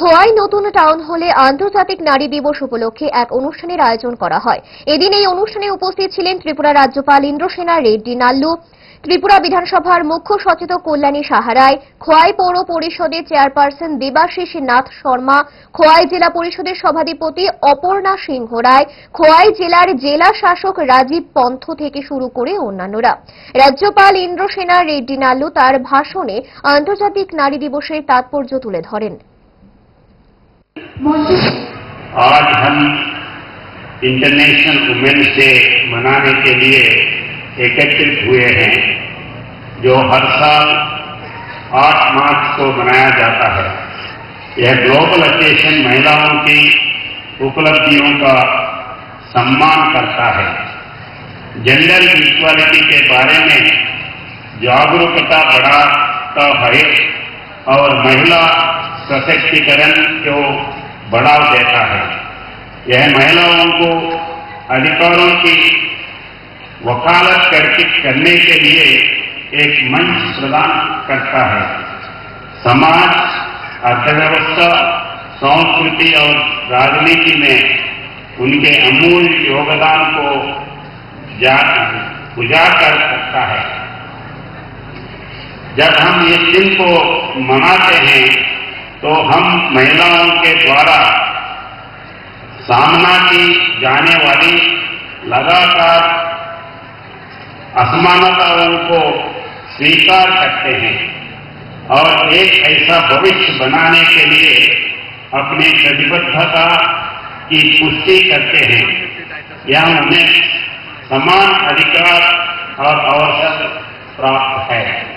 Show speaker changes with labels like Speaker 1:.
Speaker 1: খোয়াই নতুন টাউন হলে আন্তর্জাতিক নারী দিবস উপলক্ষে এক অনুষ্ঠানের আয়োজন করা হয়। এদিন এই অনুষ্ঠানে উপস্থিত ছিলেন ত্রিপুরা রাজ্যপাল ইন্দ্রসেনা রেড্ডি নাল্লু, ত্রিপুরা বিধানসভার মুখ্য সচেতক কল্যাণী সাহারায় খোয়াই পৌর পরিষদের চেয়ারপারসন দেবাশিস নাথ শর্মা, খোয়াই জেলা পরিষদের সভাধিপতি অপর্ণা সিংহ রায়, খোয়াই জেলার জেলা শাসক রাজীব পন্থ থেকে শুরু করে অন্যান্যরা। রাজ্যপাল ইন্দ্রসেনা রেড্ডি নাল্লু তার ভাষণে আন্তর্জাতিক নারী দিবসের তাৎপর্য তুলে ধরেন।
Speaker 2: आज हम इंटरनेशनल वुमेन्स डे मनाने के लिए एकत्रित हुए हैं, जो हर साल 8 मार्च को मनाया जाता है। यह ग्लोबल ओकेशन महिलाओं की उपलब्धियों का सम्मान करता है। जेंडर इक्वालिटी के बारे में जागरूकता बढ़ाता है और महिला सशक्तिकरण को बढ़ाव देता है। यह महिलाओं को अधिकारों की वकालत करके करने के लिए एक मंच प्रदान करता है। समाज, अर्थव्यवस्था, संस्कृति और राजनीति में उनके अमूल्य योगदान को जा- कर सकता है। जब हम इस दिन को मनाते हैं तो हम महिलाओं के द्वारा सामना की जाने वाली लगातार असमानताओं को स्वीकार करते हैं और एक ऐसा भविष्य बनाने के लिए अपनी प्रतिबद्धता की पुष्टि करते हैं। यह उन्हें समान अधिकार और अवसर प्राप्त है।